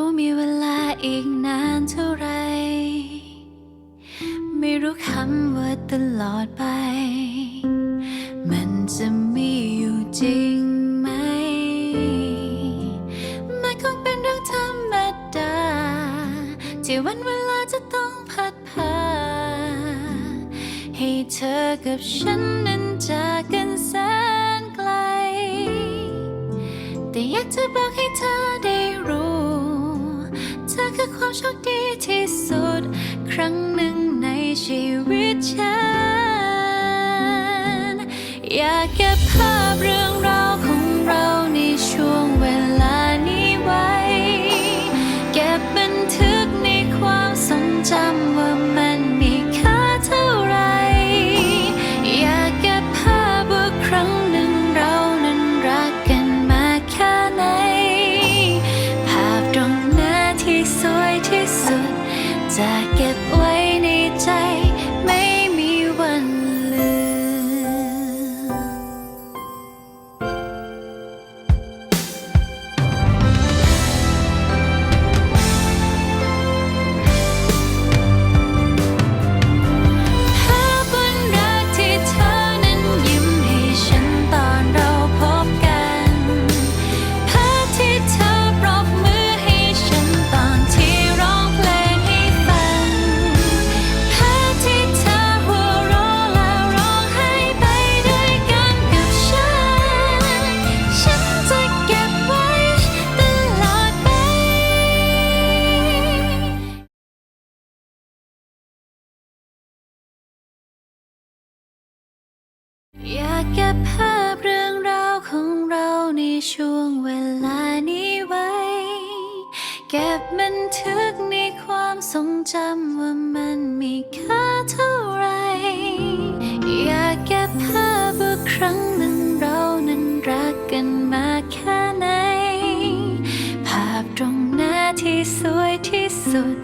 ู้มีเวลาอีกนานเท่าไร ไม่รู้คำว่าตลอดไป มันจะมีอยู่จริงไหม มันคงเป็นเรื่องธรรมดา ที่วันเวลาจะต้องพัดพา ให้เธอกับฉันนั้นจากกันแสนไกล แต่อยากจะบอก ชคดีที่สุด ครั้งหนึ่งในชีวิตฉัน อยากเก็บภาพเรื่องราวของเราในช่วงเวลานี้ไว้ เก็บบันทึกในความทรงจำว่ามันมีค่าเท่าไหรอยากเก็บภาพว่าครั้งหนึ่งเรานั้นรักกันมาแค่ไหน ภาพตรงหน้าที่สวยที่ เก็บภาพเรื่องราวของเราในช่วงเวลานี้ไว้ เก็บบันทึกในความทรงจำว่ามันมีค่าเท่าไร อยากเก็บภาพว่าครั้งหนึ่งเรานั้นรักกันมาแค่ไหน ภาพตรงหน้าที่สวยที่สุด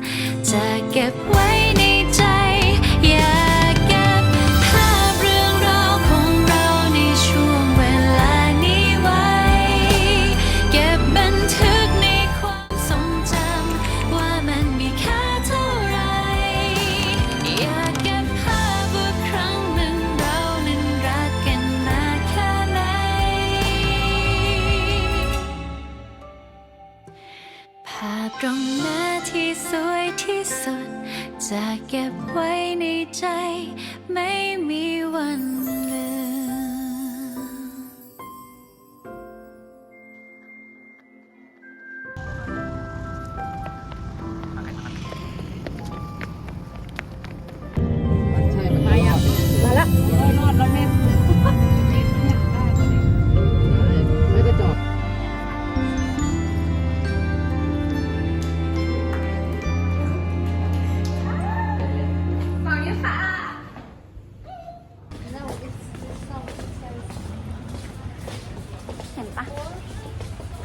สวยที่สุด จะเก็บไว้ในใจ ไม่มีวันลืมมาละ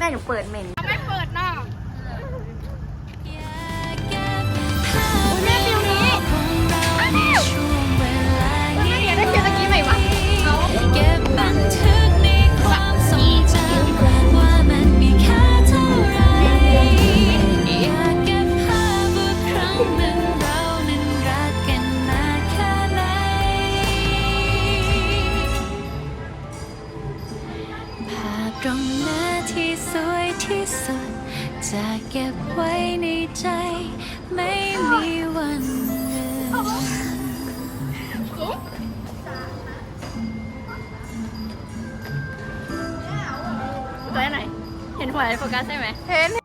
แม่หนูเปิดเหม็นไม่เปิดน้า ที่สวยที่สุด จะเก็บไว้ในใจ ไม่มีวันลืมตัวไหน เห็นหัวโฟกัสใช่ไหม เห็น